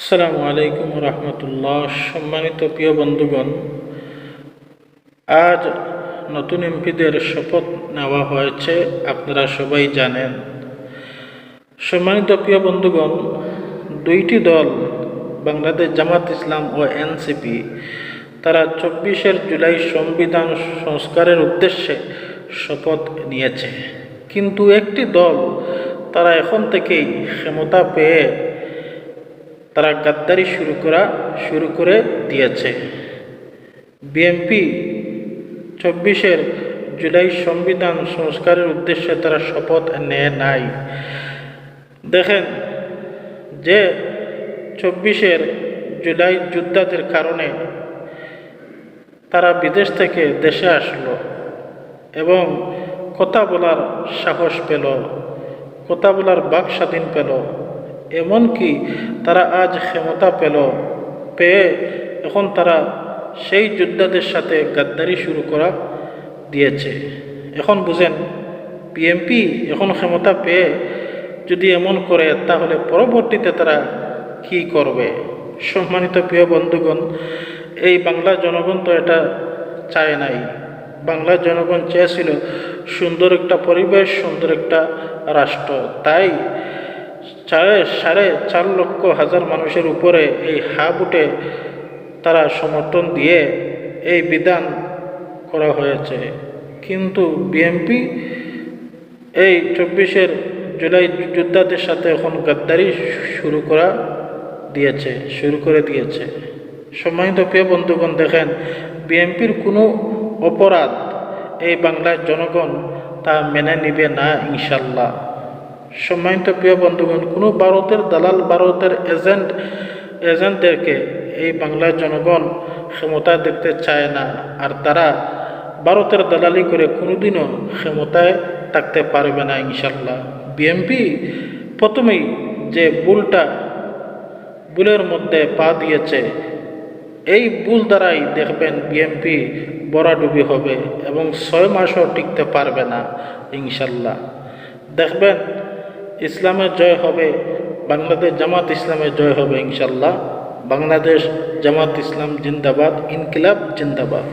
আসসালামু আলাইকুম রহমতুল্লাহ। সম্মানিত প্রিয় বন্ধুগণ, আজ নতুন এমপিদের শপথ নেওয়া হয়েছে, আপনারা সবাই জানেন। সম্মানিত প্রিয় বন্ধুগণ, দুইটি দল, বাংলাদেশ জামাত ইসলাম ও এনসিপি, তারা চব্বিশের জুলাই সংবিধান সংস্কারের উদ্দেশ্যে শপথ নিয়েছে। কিন্তু একটি দল, তারা এখন থেকেই ক্ষমতা পেয়ে তারা গাদ্দারি শুরু করা, শুরু করে দিয়েছে। বিএনপি চব্বিশের জুলাই সংবিধান সংস্কারের উদ্দেশ্যে তারা শপথ নেয় নাই। দেখেন যে চব্বিশের জুলাই যোদ্ধাদের কারণে তারা বিদেশ থেকে দেশে আসলো এবং কথা বলার সাহস পেল, কথা বলার বাক স্বাধীন পেল। এমনকি তারা আজ ক্ষমতা পেল, পেয়ে এখন তারা সেই যোদ্ধাদের সাথে গাদ্দারি শুরু করা দিয়েছে। এখন বুঝেন পিএমপি এখন ক্ষমতা পেয়ে যদি এমন করে, তাহলে পরবর্তীতে তারা কি করবে? সম্মানিত প্রিয় বন্ধুগণ, এই বাংলা জনগণ তো এটা চায় নাই। বাংলার জনগণ চেয়েছিল সুন্দর একটা পরিবেশ, সুন্দর একটা রাষ্ট্র। তাই সাড়ে সাড়ে চার লক্ষ হাজার মানুষের উপরে এই হা বুটে তারা সমর্থন দিয়ে এই বিধান করা হয়েছে। কিন্তু বিএনপি এই চব্বিশের জুলাই যোদ্ধাদের সাথে এখন গাদ্দারি শুরু করা দিয়েছে, শুরু করে দিয়েছে। সম্মানিত প্রিয় বন্ধুগণ, দেখেন, বিএনপির কোনো অপরাধ এই বাংলার জনগণ তা মেনে নিবে না ইনশাল্লাহ সম্মানিত প্রিয় বন্ধুগণ, কোনো ভারতের দালাল ভারতের এজেন্ট, এজেন্টদেরকে এই বাংলার জনগণ ক্ষমতা দেখতে চায় না। আর তারা ভারতের দালালি করে কোনোদিনও ক্ষমতায় থাকতে পারবে না ইনশাল্লাহ বিএমপি প্রথমেই যে ভুলটা ভুলের মধ্যে পা দিয়েছে, এই ভুল দ্বারাই দেখবেন বিএমপি বরাডুবি হবে এবং ছয় মাসও টিকতে পারবে না ইনশাল্লাহ দেখবেন ইসলামের জয় হবে, বাংলাদেশ জামাত ইসলামের জয় হবে ইনশাল্লাহ বাংলাদেশ জামাত ইসলাম জিন্দাবাদ, ইনকিলাব জিন্দাবাদ।